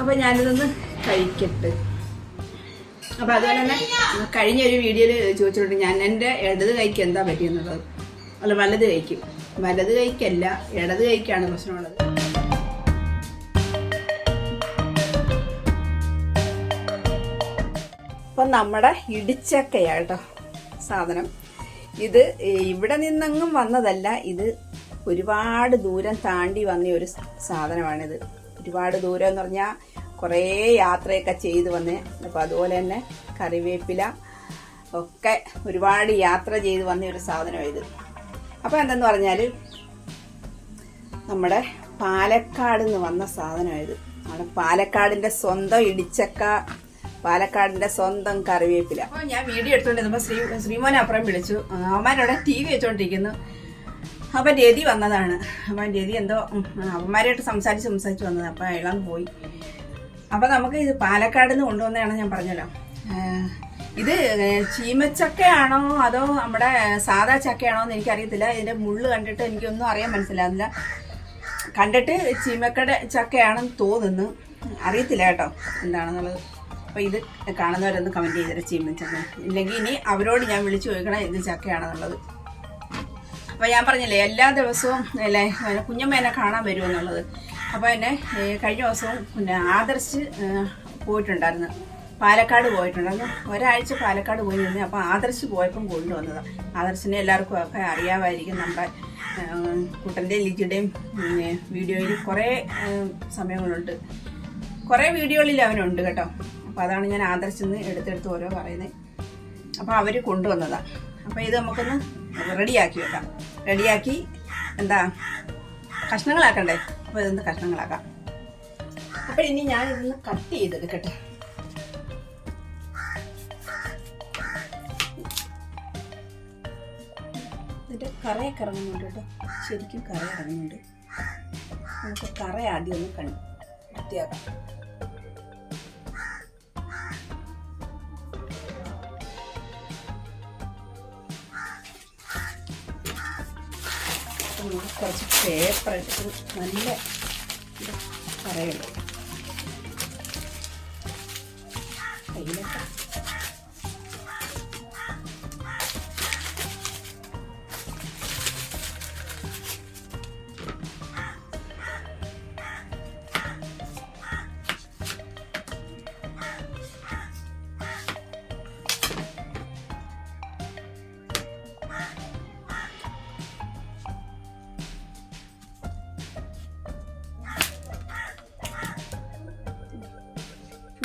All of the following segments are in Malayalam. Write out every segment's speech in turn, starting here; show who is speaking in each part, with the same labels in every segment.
Speaker 1: അപ്പോൾ ഞാനിതൊന്ന് കഴിക്കട്ടെ. അപ്പോൾ അതുപോലെ തന്നെ കഴിഞ്ഞ ഒരു വീഡിയോയിൽ ചോദിച്ചിട്ടുണ്ട് ഞാൻ എന്റെ ഇടത് കൈക്ക് എന്താ പറ്റിയെന്നുള്ളത്? അല്ല വലത് കൈക്ക്. വലത് കൈക്കല്ല ഇടത് കൈക്കാണ് പ്രശ്നമുള്ളത്. അപ്പം നമ്മുടെ ഇടിച്ചക്കയാട്ടോ സാധനം. ഇത് ഇവിടെ നിന്നങ്ങും വന്നതല്ല ഇത് ഒരുപാട് ദൂരം താണ്ടി വന്ന ഒരു സാധനമാണിത്. ഒരുപാട് ദൂരം എന്ന് പറഞ്ഞാൽ കുറേ യാത്രയൊക്കെ ചെയ്തു വന്ന്. അപ്പോൾ അതുപോലെ തന്നെ കറിവേപ്പില ഒക്കെ ഒരുപാട് യാത്ര ചെയ്തു വന്ന ഒരു സാധനമാണ് ഇത്. അപ്പോൾ എന്തെന്ന് പറഞ്ഞാൽ നമ്മുടെ പാലക്കാട് നിന്ന് വന്ന സാധനമായത് നമ്മുടെ പാലക്കാടിന്റെ സ്വന്തം ഇടിച്ചക്ക പാലക്കാടിന്റെ സ്വന്തം കറിവേപ്പില. അപ്പോൾ ഞാൻ വീഡിയോ എടുത്തുകൊണ്ടിരുന്നപ്പോൾ ശ്രീ ശ്രീമോനെ അപ്പുറം വിളിച്ചു. അവന്മാരവിടെ ടി വി വെച്ചുകൊണ്ടിരിക്കുന്നു അപ്പം രതി വന്നതാണ്. അപ്പം രതി എന്തോ അവന്മാരായിട്ട് സംസാരിച്ച് സംസാരിച്ച് വന്നത്. അപ്പം അയാളാൻ പോയി. അപ്പം നമുക്ക് ഇത് പാലക്കാട് നിന്ന് കൊണ്ടുവന്നതാണ് ഞാൻ പറഞ്ഞല്ലോ. ഇത് ചീമച്ചക്കയാണോ അതോ നമ്മുടെ സാധാ ചക്കയാണോ എന്ന് എനിക്കറിയത്തില്ല. ഇതിന്റെ മുള്ള് കണ്ടിട്ട് എനിക്കൊന്നും അറിയാൻ മനസ്സിലാകുന്നില്ല കണ്ടിട്ട് ചീമക്കട ചക്കയാണെന്ന് തോന്നുന്നു. അറിയത്തില്ല കേട്ടോ എന്താണെന്നുള്ളത്. അപ്പോൾ ഇത് കാണുന്നവരൊന്ന് കമന്റ് ചെയ്തിട്ട് ചീമച്ചക്ക. ഇല്ലെങ്കിൽ ഇനി അവരോട് ഞാൻ വിളിച്ചു ചോദിക്കണം എന്ത് ചക്കയാണെന്നുള്ളത്. അപ്പോൾ ഞാൻ പറഞ്ഞില്ലേ എല്ലാ ദിവസവും അല്ലേ കുഞ്ഞമ്മേനെ കാണാൻ വരുമെന്നുള്ളത് അപ്പോൾ എന്നെ കഴിഞ്ഞ ദിവസവും പിന്നെ ആദർശ് പോയിട്ടുണ്ടായിരുന്നു. പാലക്കാട് പോയിട്ടുണ്ടായിരുന്നു. ഒരാഴ്ച പാലക്കാട് പോയി നിന്ന് അപ്പോൾ ആദർശ് പോയപ്പം കൊണ്ടുവന്നതാണ് ആദർശിനെ എല്ലാവർക്കും ഒക്കെ അറിയാമായിരിക്കും നമ്മുടെ കുട്ടന്റെയും ലിജിയുടെയും വീഡിയോയിൽ കുറേ സമയങ്ങളുണ്ട്. കുറേ വീഡിയോകളിൽ അവനുണ്ട് കേട്ടോ. അപ്പോൾ അതാണ് ഞാൻ ആദർശിൽ നിന്ന് എടുത്തെടുത്ത് ഓരോ പറയുന്നത്. അപ്പോൾ അവർ കൊണ്ടുവന്നതാണ് അപ്പോൾ ഇത് നമുക്കൊന്ന് റെഡിയാക്കി വെക്കാം. റെഡിയാക്കി. എന്താ? കഷ്ണങ്ങളാക്കണ്ടേ? അപ്പോൾ ഇതൊന്ന് കഷ്ണങ്ങളാക്കാം. അപ്പോൾ ഇനി ഞാൻ ഇതൊന്ന് കട്ട്. ചെയ്തെടുക്കട്ടെ ഇതിന്റെ കറയൊക്കെ ഇറങ്ങുന്നുണ്ട് കേട്ടോ. ശരിക്കും കറ ഇറങ്ങുന്നുണ്ട്. നമുക്ക് കറ ആദ്യം ഒന്ന് കണ്ടു വൃത്തിയാക്കാം. കുറച്ച് പേപ്പർ എടുത്ത് നല്ല പറയുള്ളൂ കയ്യിലൊക്കെ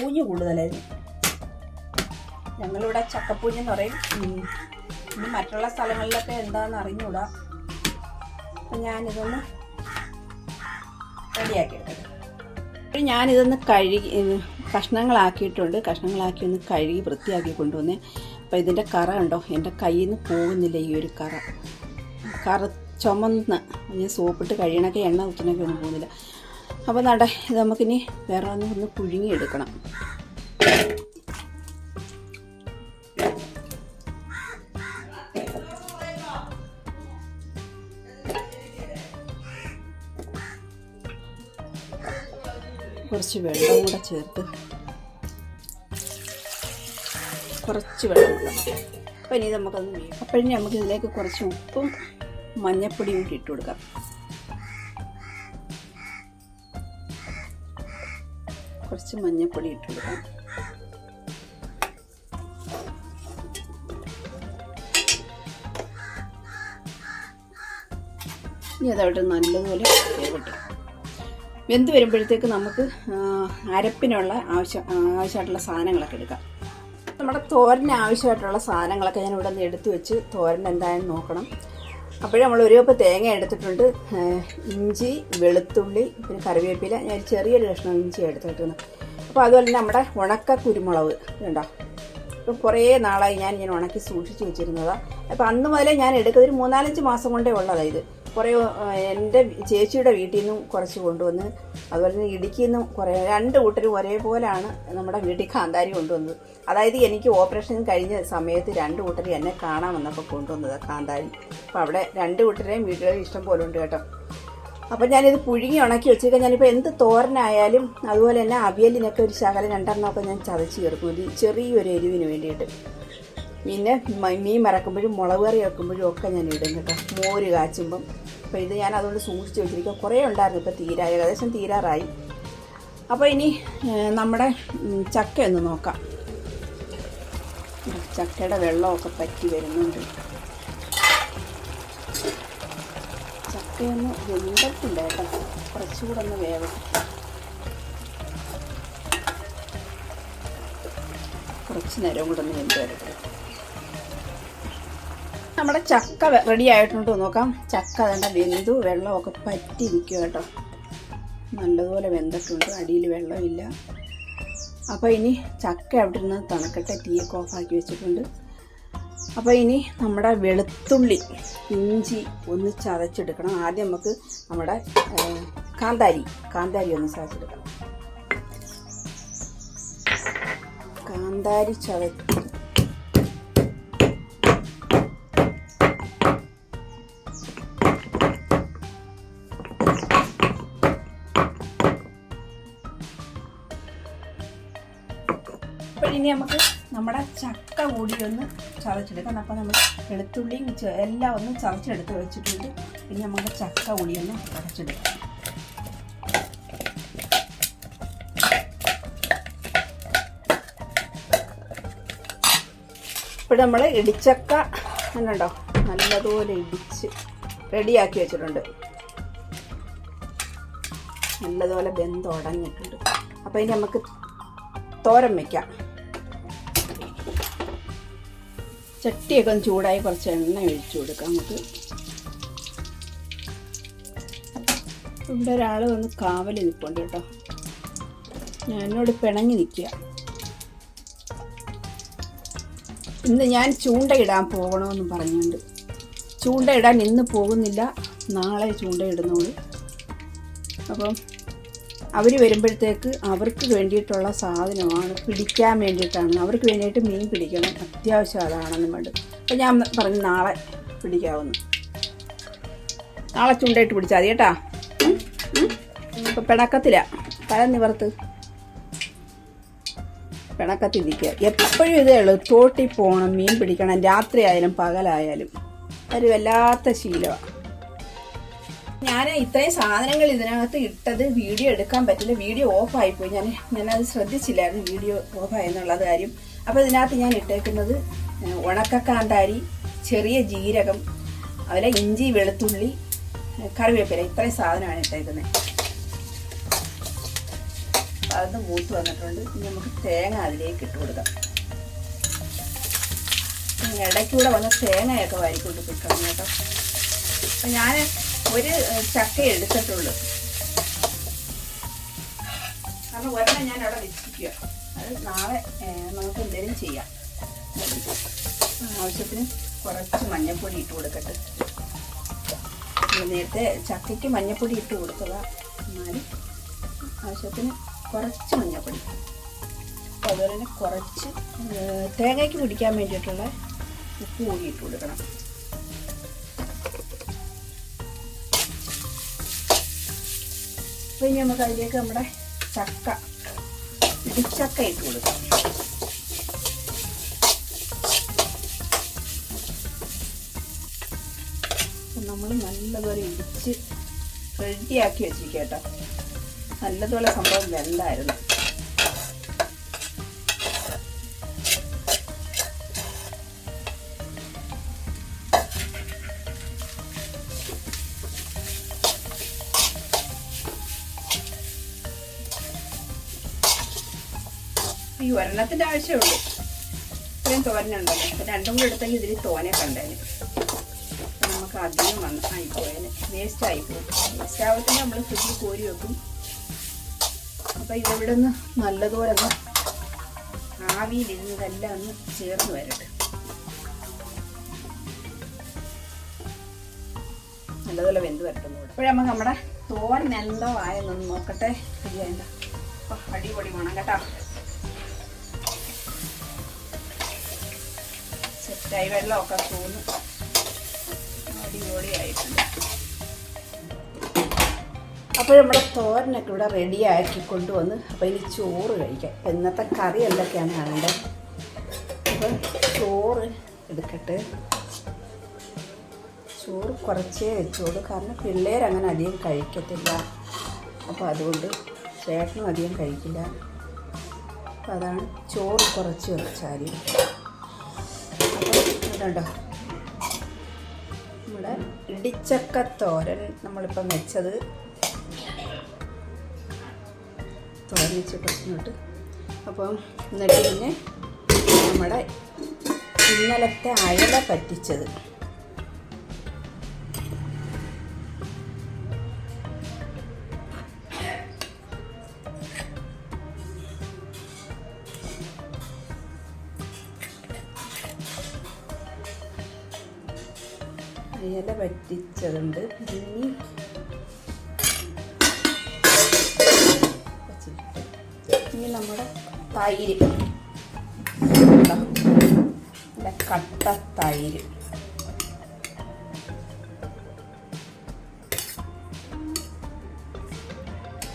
Speaker 1: പൂഞ്ഞ് കൂടുതലായിരുന്നു. ഞങ്ങളിവിടെ ചക്കപ്പൂഞ്ഞ് എന്ന് പറയും. മറ്റുള്ള സ്ഥലങ്ങളിലൊക്കെ എന്താണെന്ന് അറിഞ്ഞൂടാ അപ്പം ഞാനിതൊന്ന് റെഡിയാക്കിയിട്ടുണ്ട് ഞാനിതൊന്ന് കഴുകി കഷ്ണങ്ങളാക്കിയിട്ടുണ്ട്. കഷ്ണങ്ങളാക്കി ഒന്ന് കഴുകി വൃത്തിയാക്കി കൊണ്ടുവന്നേ. അപ്പോൾ ഇതിന്റെ കറ ഉണ്ടോ എന്റെ കയ്യിൽ നിന്ന് പോകുന്നില്ല ഈ ഒരു കറ. കറ ചുമന്ന് ഞാൻ സോപ്പിട്ട് കഴിയണൊക്കെ എണ്ണ കുത്തിനൊക്കെ ഒന്നും പോകുന്നില്ല. അപ്പോൾ നടേ ഇത് നമുക്കിനി വേറെ ഒന്ന് ഒന്ന് പുഴുങ്ങി എടുക്കണം കുറച്ച് വെള്ളം കൂടെ ചേർത്ത് കുറച്ച് വെള്ളം കൂടെ അപ്പോൾ ഇനി നമുക്കത് അപ്പോഴിനി നമുക്ക് ഇതിലേക്ക് കുറച്ച് ഉപ്പും മഞ്ഞപ്പൊടിയും കൂടി ഇട്ട് കൊടുക്കാം. കുറച്ച് മഞ്ഞപ്പൊടി ഇട്ട് കൊടുക്കാം. ഇനി അതവിടെ നല്ലതുപോലെ വേവട്ടെ. വെന്ത് വരുമ്പോഴത്തേക്ക് നമുക്ക് അരപ്പിനുള്ള ആവശ്യം ആവശ്യമായിട്ടുള്ള സാധനങ്ങളൊക്കെ എടുക്കാം. നമ്മുടെ തോരന് ആവശ്യമായിട്ടുള്ള സാധനങ്ങളൊക്കെ ഞാൻ ഇവിടെ നിന്ന് എടുത്തു വെച്ച് തോരൻ എന്തായാലും നോക്കണം. അപ്പോഴേ നമ്മൾ ഒരു കപ്പ് തേങ്ങ എടുത്തിട്ടുണ്ട്. ഇഞ്ചി വെളുത്തുള്ളി പിന്നെ കറിവേപ്പില. ഞാൻ ചെറിയൊരു കഷ്ണം ഇഞ്ചി എടുത്തിട്ടുണ്ട് അപ്പോൾ അതുപോലെ നമ്മുടെ ഉണക്ക കുരുമുളക് ഇതുണ്ടോ ഇപ്പം കുറേ നാളായി ഞാൻ ഇങ്ങനെ ഉണക്കി സൂക്ഷിച്ച് വെച്ചിരുന്നതാണ് അപ്പം അന്ന് മുതലേ ഞാൻ എടുക്കുന്നത് ഒരു മൂന്നാലഞ്ച് മാസം കൊണ്ടേ ഉള്ളതാണ് ഇത്. കുറേ എന്റെ ചേച്ചിയുടെ വീട്ടിൽ നിന്നും കുറച്ച് കൊണ്ടുവന്ന് അതുപോലെ തന്നെ ഇടുക്കിയിൽ നിന്നും കുറേ രണ്ട് കൂട്ടരും ഒരേപോലെയാണ് നമ്മുടെ വീട്ടിൽ കാന്താരി കൊണ്ടുവന്നത്. അതായത് എനിക്ക് ഓപ്പറേഷൻ കഴിഞ്ഞ സമയത്ത് രണ്ട് കൂട്ടരും എന്നെ കാണാൻ വന്നപ്പോൾ കൊണ്ടുവന്നത് കാന്താരി. അപ്പോൾ അവിടെ രണ്ട് കൂട്ടരെയും വീട്ടുകാരും ഇഷ്ടം പോലെ ഉണ്ട് കേട്ടോ. അപ്പം ഞാനിത് പുഴുങ്ങി ഉണക്കി വെച്ചേക്കാം ഞാനിപ്പോൾ എന്ത് തോരനായാലും അതുപോലെ തന്നെ അവിയലിനൊക്കെ ഒരു ശകലം രണ്ടെണ്ണമൊക്കെ ഞാൻ ചതച്ച് ചേർക്കും. ഒരു ചെറിയൊരു എരിവിന് വേണ്ടിയിട്ട്. പിന്നെ മീൻ മറക്കുമ്പോഴും മുളക് കറി വെക്കുമ്പോഴും ഒക്കെ ഞാൻ ഇടും കേട്ടോ. മോര് കാച്ചുമ്പം. അപ്പോൾ ഇത് ഞാൻ അതുകൊണ്ട് സൂക്ഷിച്ച് വെച്ചിരിക്കുക കുറേ ഉണ്ടായിരുന്നു ഇപ്പോൾ തീരാ ഏകദേശം തീരാറായി. അപ്പോൾ ഇനി നമ്മുടെ ചക്ക ഒന്ന് നോക്കാം. ചക്കയുടെ വെള്ളമൊക്കെ പറ്റി വരുന്നുണ്ട്. ചക്കയൊന്ന് വെന്തത്തില്ല കുറച്ചുകൂടെ ഒന്ന് വേവട്ടെ. കുറച്ച് നേരം കൂടെ ഒന്ന് വെന്ത് നമ്മുടെ ചക്ക റെഡി ആയിട്ടുണ്ട്. നോക്കാം. ചക്ക വേണ്ട വെന്തു. വെള്ളമൊക്കെ പറ്റി നിൽക്കുക കേട്ടോ. നല്ലതുപോലെ വെന്തിട്ടുണ്ട്. അടിയിൽ വെള്ളമില്ല. അപ്പോൾ ഇനി ചക്ക അവിടെ നിന്ന് തണുക്കട്ടെ. തീയൊക്കെ ഓഫാക്കി വെച്ചിട്ടുണ്ട്. അപ്പോൾ ഇനി നമ്മുടെ വെളുത്തുള്ളി ഇഞ്ചി ഒന്ന് ചതച്ചെടുക്കണം. ആദ്യം നമുക്ക് നമ്മുടെ കാന്താരി കാന്താരി ഒന്ന് ചതച്ചെടുക്കണം. കാന്താരി ചത ഇനി നമുക്ക് നമ്മുടെ ചക്ക കൂടി ഒന്ന് ചതച്ചെടുക്കണം. അപ്പോൾ നമ്മൾ വെളുത്തുള്ളിയും എല്ലാം ഒന്ന് ചതച്ചെടുത്ത് വെച്ചിട്ടുണ്ട്. ഇനി നമുക്ക് ചക്ക കൂടി ഒന്ന് ചതച്ചെടുക്കാം. ഇപ്പോൾ നമ്മൾ ഇടിച്ചക്ക എന്നുണ്ടോ നല്ലതുപോലെ ഇടിച്ച് റെഡിയാക്കി വെച്ചിട്ടുണ്ട്. നല്ലതുപോലെ ബന്ധം ഉടഞ്ഞിട്ടുണ്ട്. അപ്പോൾ ഇനി നമുക്ക് തോരൻ വയ്ക്കാം ചട്ടിയൊക്കെ ഒന്ന് ചൂടായി കുറച്ച് എണ്ണ ഒഴിച്ചു കൊടുക്കാം നമുക്ക്. ഇവിടെ ഒരാൾ വന്ന് കാവൽ നിൽപ്പുണ്ട് കേട്ടോ. ഞാൻ എന്നോട് പിണങ്ങി നിൽക്കുക ഇന്ന് ഞാൻ ചൂണ്ടയിടാൻ പോകണമെന്ന് പറഞ്ഞുകൊണ്ട്. ചൂണ്ടയിടാൻ ഇന്ന് പോകുന്നില്ല. നാളെ ചൂണ്ടയിടുന്നോളൂ. അപ്പം അവർ വരുമ്പോഴത്തേക്ക് അവർക്ക് വേണ്ടിയിട്ടുള്ള സാധനമാണ് പിടിക്കാൻ വേണ്ടിയിട്ടാണ്. അവർക്ക് വേണ്ടിയിട്ട് മീൻ പിടിക്കണം. അത്യാവശ്യം അതാണെന്ന് വേണ്ടത്. അപ്പോൾ ഞാൻ പറഞ്ഞു നാളെ പിടിക്കാവുന്നു. നാളെ ചൂണ്ടയിട്ട് പിടിച്ചാൽ മതി കേട്ടാ. ഇപ്പം പിണക്കത്തില്ല തല നിവർത്ത്. പിണക്കത്തിരിക്കുക എപ്പോഴും ഇതേ ഉള്ളൂ തോട്ടിൽ പോകണം മീൻ പിടിക്കണം. രാത്രിയായാലും പകലായാലും. ഒരു വല്ലാത്ത ശീലമാണ് ഞാൻ ഇത്രയും സാധനങ്ങൾ ഇതിനകത്ത് ഇട്ടത് വീഡിയോ എടുക്കാൻ പറ്റില്ല. വീഡിയോ ഓഫ് ആയിപ്പോയി. ഞാൻ ഞാനത് ശ്രദ്ധിച്ചില്ലായിരുന്നു വീഡിയോ ഓഫ് ഓഫായെന്നുള്ളത് കാര്യം. അപ്പോൾ ഇതിനകത്ത് ഞാൻ ഇട്ടേക്കുന്നത് ഉണക്കക്കാന്താരി ചെറിയ ജീരകം അതുപോലെ ഇഞ്ചി വെളുത്തുള്ളി കറിവേപ്പില. ഇത്രയും സാധനമാണ് ഇട്ടേക്കുന്നത്. അത് മൂത്ത് വന്നിട്ടുണ്ട്. ഇനി നമുക്ക് തേങ്ങ അതിലേക്ക് ഇട്ട് കൊടുക്കാം. ഇടയ്ക്കൂടെ വന്ന് തേങ്ങയൊക്കെ വാരിക്കൊണ്ട് പിടിക്കണം കേട്ടോ. അപ്പം ഞാൻ ഒരു ചക്ക എടുത്തിട്ടുള്ളൂ. കാരണം ഒരെണ്ണം ഞാൻ അവിടെ വെച്ചിരിക്കുക അത് നാളെ നമുക്ക് എന്തെങ്കിലും ചെയ്യാം. ആവശ്യത്തിന് കുറച്ച് മഞ്ഞൾപ്പൊടി ഇട്ട് കൊടുക്കട്ടെ. നേരത്തെ ചക്കയ്ക്ക് മഞ്ഞൾപ്പൊടി ഇട്ട് കൊടുക്കുക എന്നാലും ആവശ്യത്തിന് കുറച്ച് മഞ്ഞൾപ്പൊടി അതുപോലെ തന്നെ കുറച്ച് തേങ്ങയ്ക്ക് പിടിക്കാൻ വേണ്ടിയിട്ടുള്ള ഉപ്പ് കൂടി ഇട്ട് കൊടുക്കണം. അപ്പോൾ ഇനി നമുക്ക് അതിലേക്ക് നമ്മുടെ ചക്ക ഇടിച്ചക്ക ഇട്ട് കൊടുക്കാം. നമ്മൾ നല്ലപോലെ ഇടിച്ച് റെഡിയാക്കി വെച്ചിരിക്കുക കേട്ടോ. നല്ലതുപോലെ സംഭവം വെന്തായിരുന്നു. ഈ ഒരെണ്ണത്തിന്റെ ആവശ്യമുള്ളൂ. ഇത്രയും തോരനുണ്ടല്ലോ. രണ്ടും കൂടെ എടുത്തെങ്കിൽ ഇതിൽ തോനെ കണ്ടേന്. നമുക്ക് അധികം വന്ന് ആയിപ്പോയേനെ. വേസ്റ്റ് ആയിപ്പോയി. വേസ്റ്റ് ആവത്തിന് നമ്മൾ ഫ്രിഡ്ജിൽ കോരി വെക്കും. അപ്പൊ ഇതിവിടെ നിന്ന് നല്ലതുപോലെ ഒന്ന് ആവിയിലിരുന്ന് ഇതെല്ലാം ഒന്ന് ചേർന്ന് വരട്ടെ. നല്ലതുപോലെ വെന്ത് വരട്ടെ ഇപ്പോഴും നമുക്ക് നമ്മുടെ തോരൻ എന്തോ ആയെന്നൊന്ന് നോക്കട്ടെ. ശരിയായില്ല അപ്പം അടിപൊളി വേണം കേട്ടോ. സെറ്റായി വെള്ളമൊക്കെ തോന്നും അടിപൊളിയായിട്ടുണ്ട്. അപ്പോൾ നമ്മുടെ തോരനൊക്കെ ഇവിടെ റെഡിയാക്കി കൊണ്ടുവന്ന് അപ്പോൾ ഇനി ചോറ് കഴിക്കാം. ഇന്നത്തെ കറി എന്തൊക്കെയാണ് കാണേണ്ടത് അപ്പം ചോറ് എടുക്കട്ടെ. ചോറ് കുറച്ചേ വെച്ചോളൂ. കാരണം പിള്ളേർ അങ്ങനെ അധികം കഴിക്കത്തില്ല. അപ്പോൾ അതുകൊണ്ട് ചേട്ടനും അധികം കഴിക്കില്ല. അപ്പോൾ അതാണ് ചോറ് കുറച്ച് വെച്ചാൽ ഇതുണ്ടോ നമ്മുടെ ഇടിച്ചക്ക തോരൻ നമ്മളിപ്പം വെച്ചത്. തോരൻ വെച്ച് കുറച്ചിട്ട് അപ്പം എന്നിട്ട് പിന്നെ നമ്മുടെ ഇന്നലത്തെ അയല പറ്റിച്ചത്. അയല പറ്റിച്ചതുണ്ട് വച്ചിട്ട് ഇനി നമ്മുടെ തൈര്. കട്ട തൈര്.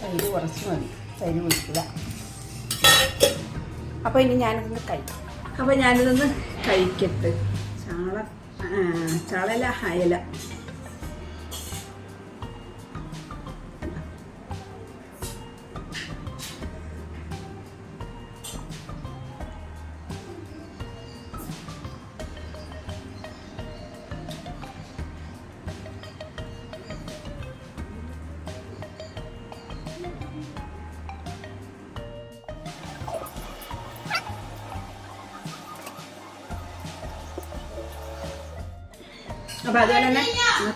Speaker 1: തൈര് കുറച്ച് മതി. തൈര് കുടിക്കുക അപ്പോൾ ഇനി ഞാനിതൊന്ന് കഴിക്കും. അപ്പോൾ ഞാനിതൊന്ന് കഴിക്കട്ടെ. ചാള ചാളല അയല. അപ്പോൾ അതുപോലെ തന്നെ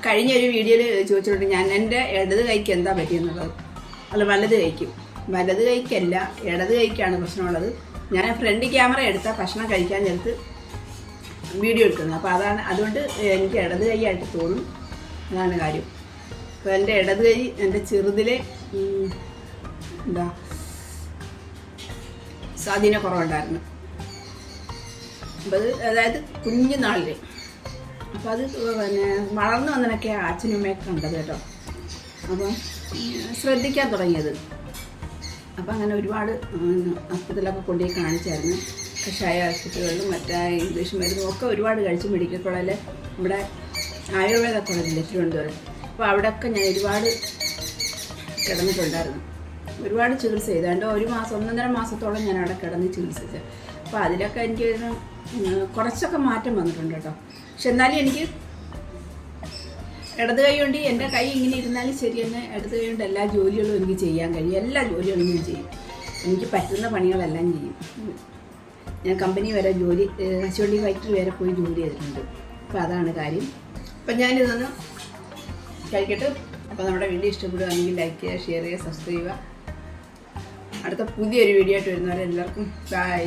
Speaker 1: കഴിഞ്ഞ ഒരു വീഡിയോയിൽ ചോദിച്ചിട്ടുണ്ട് ഞാൻ എന്റെ ഇടത് കൈക്ക് എന്താ പറ്റിയെന്നുള്ളത്? അല്ല വലത് കൈക്കും. വലത് കൈക്കല്ല ഇടത് കൈക്കാണ് പ്രശ്നമുള്ളത്. ഞാൻ ഫ്രണ്ട് ക്യാമറ എടുത്ത ഭക്ഷണം കഴിക്കാൻ നേരത്ത് വീഡിയോ എടുക്കുന്നത്. അപ്പോൾ അതാണ് അതുകൊണ്ട് എനിക്ക് ഇടത് കൈയായിട്ട് തോന്നും. അതാണ് കാര്യം. അപ്പോൾ എന്റെ ഇടത് കൈ എന്റെ ചെറുതിലെ എന്താ സ്വാധീന കുറവുണ്ടായിരുന്നു അപ്പോൾ അത് അതായത് കുഞ്ഞുനാളിൽ അപ്പോൾ അത് പിന്നെ വളർന്നു വന്നതിനൊക്കെ അച്ഛനും അമ്മയൊക്കെ കണ്ടത് കേട്ടോ. അപ്പം ശ്രദ്ധിക്കാൻ തുടങ്ങിയത്. അപ്പം അങ്ങനെ ഒരുപാട് ആസ്പത്രിയിലൊക്കെ കൊണ്ടുപോയി കാണിച്ചായിരുന്നു. കഷായ ആശുപത്രികളിലും മറ്റേ ഇംഗ്ലീഷ് മരുന്നും ഒക്കെ ഒരുപാട് കഴിച്ച് മെഡിക്കൽ കോളേജിൽ ഇവിടെ ആയുർവേദ കോളേജിൽ തിരുവനന്തപുരം. അപ്പോൾ അവിടെയൊക്കെ ഞാൻ ഒരുപാട് കിടന്നിട്ടുണ്ടായിരുന്നു. ഒരുപാട് ചികിത്സ ചെയ്താണ്ട് ഒരു മാസം ഒന്നൊന്നര മാസത്തോളം ഞാൻ അവിടെ കിടന്ന് ചികിത്സിച്ചു. അപ്പോൾ അതിലൊക്കെ എനിക്ക് കുറച്ചൊക്കെ മാറ്റം വന്നിട്ടുണ്ട് കേട്ടോ. പക്ഷെ എന്നാലും എനിക്ക് ഇടത് കൈ കൊണ്ട് എന്റെ കൈ ഇങ്ങനെ ഇരുന്നാലും ശരി തന്നെ ഇടത് കൈ കൊണ്ട് എല്ലാ ജോലികളും എനിക്ക് ചെയ്യാൻ കഴിയും. എല്ലാ ജോലികളും ഞാൻ ചെയ്യും. എനിക്ക് പറ്റുന്ന പണികളെല്ലാം ചെയ്യും. ഞാൻ കമ്പനി വരെ ജോലി കശുവണ്ടി ഫാക്ടറി വരെ പോയി ജോലി ചെയ്തിട്ടുണ്ട്. അപ്പോൾ അതാണ് കാര്യം. അപ്പം ഞാനിതൊന്ന് കഴിക്കട്ടെ. അപ്പോൾ നമ്മുടെ വീഡിയോ ഇഷ്ടപ്പെടുകയാണെങ്കിൽ ലൈക്ക് ചെയ്യുക ഷെയർ ചെയ്യുക സബ്സ്ക്രൈബ് ചെയ്യുക. അടുത്ത പുതിയൊരു വീഡിയോ ആയിട്ട് വരുന്നവരെ എല്ലാവർക്കും ബൈ